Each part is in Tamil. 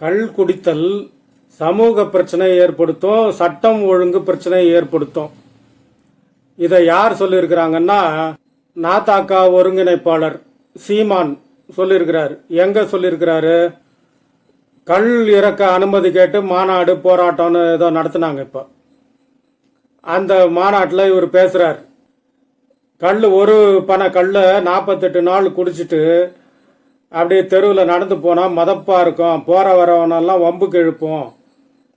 கள் குடித்தல் சமூக பிரச்சனை ஏற்படுத்தும் சட்டம் ஒழுங்கு பிரச்சனை ஏற்படுத்தும். இதை யார் சொல்லியிருக்கிறாங்கன்னா நாத்தாக்கா ஒருங்கிணைப்பாளர் சீமான் சொல்லியிருக்கிறார். எங்க சொல்லியிருக்கிறாரு? கல் இறக்க அனுமதி கேட்டு மாநாடு போராட்டம்னு ஏதோ நடத்தினாங்க இப்போ. அந்த மாநாட்டில் இவர் பேசுகிறார் கல் ஒரு பனை கல்லை நாற்பத்தெட்டு நாள் குடிச்சிட்டு அப்படியே தெருவில் நடந்து போனால் மதப்பாக இருக்கும். போகிற வரவனெல்லாம் வம்புக்கு இழுப்போம்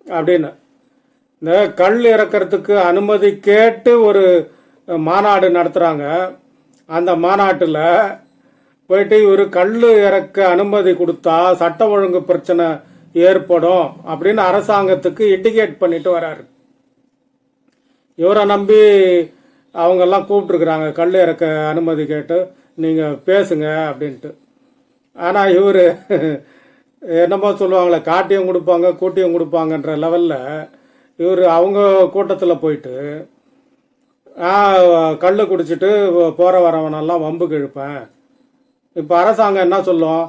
அப்படின்னு. இந்த கல் இறக்கிறதுக்கு அனுமதி கேட்டு ஒரு மாநாடு நடத்துகிறாங்க அந்த மாநாட்டில் போயிட்டு இவர் கல் இறக்க அனுமதி கொடுத்தா சட்ட ஒழுங்கு பிரச்சனை ஏற்படும் அப்படின்னு அரசாங்கத்துக்கு இண்டிகேட் பண்ணிட்டு வராரு. இவரை நம்பி அவங்கெல்லாம் கூப்பிட்ருக்குறாங்க கல் இறக்க அனுமதி கேட்டு நீங்கள் பேசுங்க அப்படின்ட்டு. ஆனால் இவர் என்னமோ சொல்லுவாங்களே காட்டியும் கொடுப்பாங்க கூட்டியும் கொடுப்பாங்கன்ற லெவலில் இவர் அவங்க கூட்டத்தில் போயிட்டு கல் குடிச்சிட்டு போகிற வரவனெல்லாம் வம்புக்கு இழுப்பேன் இப்போ அரசாங்கம் என்ன சொல்லும்?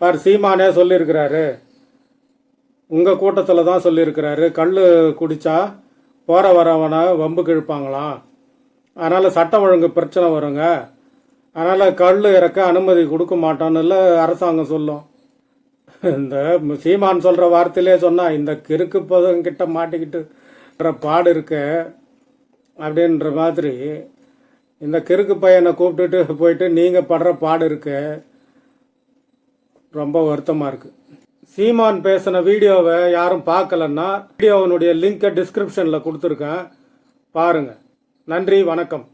பார் சீமானே சொல்லியிருக்கிறாரு. உங்கள் கூட்டத்தில் தான் சொல்லியிருக்கிறாரு. கல் குடித்தா போகிற வரவனை வம்புக்கு இழுப்பாங்களாம் அதனால் சட்டம் ஒழுங்கு பிரச்சனை வருங்க. அதனால் கல் இறக்க அனுமதி கொடுக்க மாட்டோன்னு அரசாங்கம் சொல்லும். இந்த சீமான் சொல்கிற வார்த்தையிலே சொன்னால் இந்த கிறுக்கு பதங்கிட்ட மாட்டிக்கிட்டுன்ற பாடு இருக்க அப்படின்ற மாதிரி இந்த கிறுக்கு பையனை கூப்பிட்டுட்டு போயிட்டு நீங்கள் படுற பாடு இருக்கு ரொம்ப வருத்தமாக இருக்குது சீமான் பேசின வீடியோவை யாரும் பார்க்கலன்னா வீடியோவனுடைய லிங்கை டிஸ்கிரிப்ஷனில் கொடுத்துருக்கேன். பாருங்கள் நன்றி வணக்கம்.